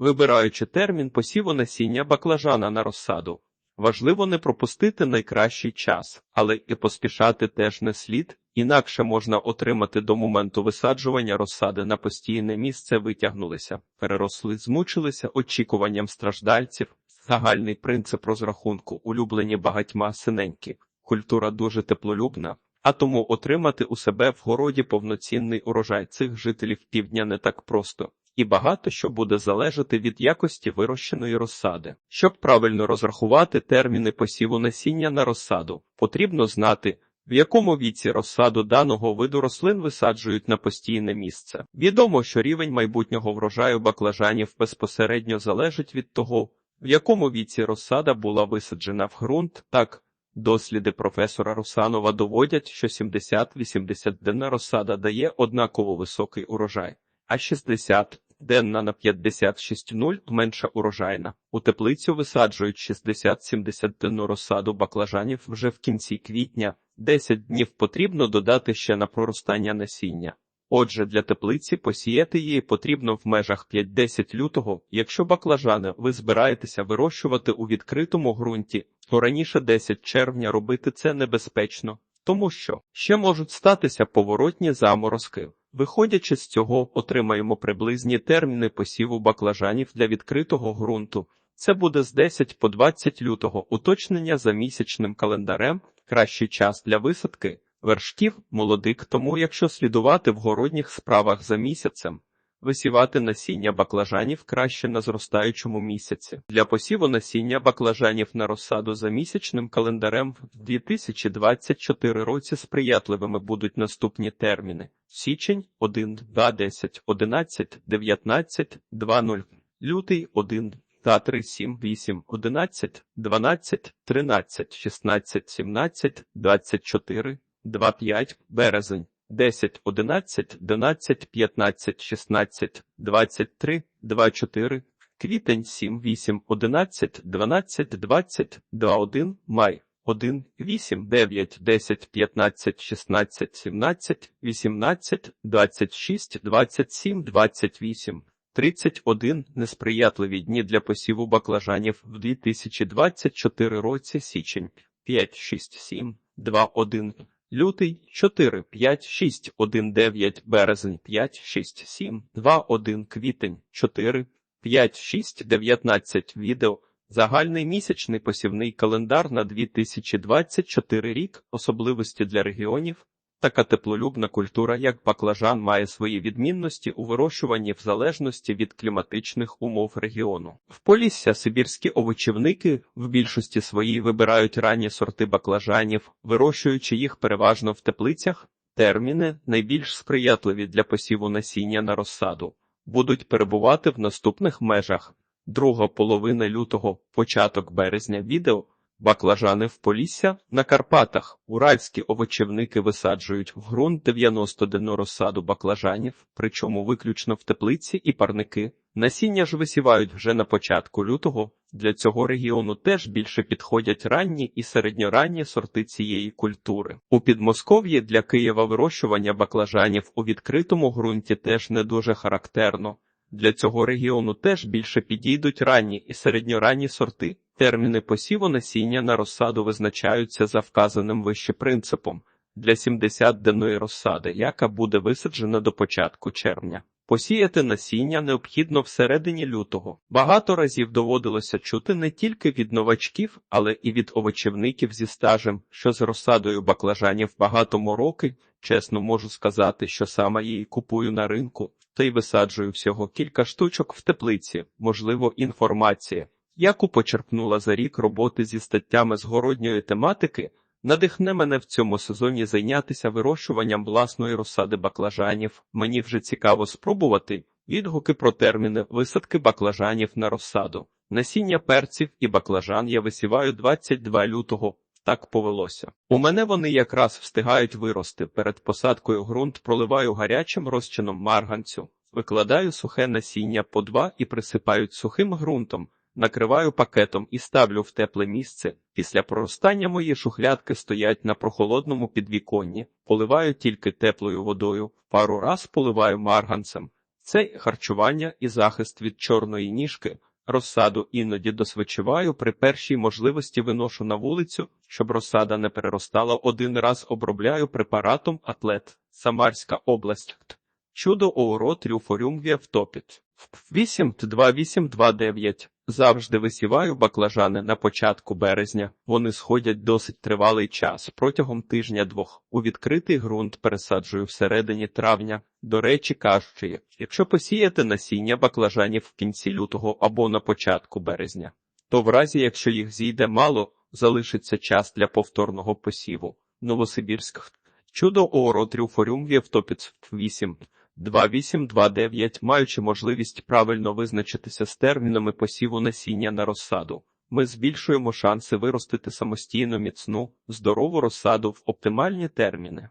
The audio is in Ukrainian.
Вибираючи термін посіву насіння баклажана на розсаду, важливо не пропустити найкращий час, але і поспішати теж не слід, інакше можна отримати до моменту висаджування розсади на постійне місце витягнулися, переросли, змучилися очікуванням страждальців. Загальний принцип розрахунку улюблені багатьма синенькі. Культура дуже теплолюбна, а тому отримати у себе в городі повноцінний урожай цих жителів півдня не так просто. І багато що буде залежати від якості вирощеної розсади. Щоб правильно розрахувати терміни посіву насіння на розсаду, потрібно знати, в якому віці розсаду даного виду рослин висаджують на постійне місце. Відомо, що рівень майбутнього врожаю баклажанів безпосередньо залежить від того, в якому віці розсада була висаджена в ґрунт. Так, досліди професора Русанова доводять, що 70-80 денна розсада дає однаково високий урожай, а 60 денна на 56,0 менша урожайна. У теплицю висаджують 60-70 денну розсаду баклажанів вже в кінці квітня. 10 днів потрібно додати ще на проростання насіння. Отже, для теплиці посіяти її потрібно в межах 5-10 лютого. Якщо баклажани ви збираєтеся вирощувати у відкритому ґрунті, то раніше 10 червня робити це небезпечно, тому що ще можуть статися поворотні заморозки. Виходячи з цього, отримаємо приблизні терміни посіву баклажанів для відкритого ґрунту. Це буде з 10 по 20 лютого уточнення за місячним календарем, кращий час для висадки вершків молодик, тому якщо слідувати в городніх справах за місяцем, висівати насіння баклажанів краще на зростаючому місяці. Для посіву насіння баклажанів на розсаду за місячним календарем в 2024 році сприятливими будуть наступні терміни: січень 1, 2, 10, 11, 19, 2, 0, лютий 1, та 3, 7, 8, 11, 12, 13, 16, 17, 24, 2, 5, березень, 10, 11, 11, 15, 16, 23, 2, 4, квітень, 7, 8, 11, 12, 20, 2, 1, май, 1, 8, 9, 10, 15, 16, 17, 18, 26, 27, 28, 31 несприятливі дні для посіву баклажанів в 2024 році січень. 5, 6, 7, 2, 1, лютий 4, 5, 6, 1, 9, березень 5, 6, 7, 2, 1, квітень 4, 5, 6, 19 відео. Загальний місячний посівний календар на 2024 рік, особливості для регіонів, Така теплолюбна культура, як баклажан, має свої відмінності у вирощуванні в залежності від кліматичних умов регіону. В Полісся сибірські овочівники в більшості своїй вибирають ранні сорти баклажанів, вирощуючи їх переважно в теплицях. Терміни, найбільш сприятливі для посіву насіння на розсаду, будуть перебувати в наступних межах друга половина лютого, початок березня відео. Баклажани в Полісся на Карпатах. Уральські овочівники висаджують в ґрунт 90-денну розсаду баклажанів, причому виключно в теплиці і парники. Насіння ж висівають вже на початку лютого. Для цього регіону теж більше підходять ранні і середньоранні сорти цієї культури. У Підмосков'ї для Києва вирощування баклажанів у відкритому ґрунті теж не дуже характерно. Для цього регіону теж більше підійдуть ранні і середньоранні сорти. Терміни посіву насіння на розсаду визначаються за вказаним вище принципом для 70-денної розсади, яка буде висаджена до початку червня. Посіяти насіння необхідно всередині лютого. Багато разів доводилося чути не тільки від новачків, але і від овочівників зі стажем, що з розсадою баклажанів багато мороки. Чесно можу сказати, що саме її купую на ринку, та й висаджую всього кілька штучок в теплиці, можливо, інформація яку почерпнула за рік роботи зі статтями з тематики, надихне мене в цьому сезоні зайнятися вирощуванням власної розсади баклажанів. Мені вже цікаво спробувати відгуки про терміни висадки баклажанів на розсаду. Насіння перців і баклажан я висіваю 22 лютого. Так повелося. У мене вони якраз встигають вирости. Перед посадкою ґрунт проливаю гарячим розчином марганцю, викладаю сухе насіння по два і присипають сухим ґрунтом накриваю пакетом і ставлю в тепле місце. Після проростання мої шухлядки стоять на прохолодному підвіконні, поливаю тільки теплою водою, пару раз поливаю марганцем. Це харчування і захист від чорної ніжки. Розсаду іноді досвичиваю при першій можливості виношу на вулицю, щоб розсада не переростала. Один раз обробляю препаратом атлет. Самарська область. Чудо оуро трюфоріум втопіт. 8-2-8-2-9. Завжди висіваю баклажани на початку березня. Вони сходять досить тривалий час. Протягом тижня-двох у відкритий ґрунт пересаджую всередині травня. До речі, кажучи, якщо посіяти насіння баклажанів в кінці лютого або на початку березня, то в разі, якщо їх зійде мало, залишиться час для повторного посіву. Новосибірськ. Чудо оро трюфоріум віавтопіц 8. 2829, маючи можливість правильно визначитися з термінами посіву насіння на розсаду, ми збільшуємо шанси виростити самостійно міцну, здорову розсаду в оптимальні терміни.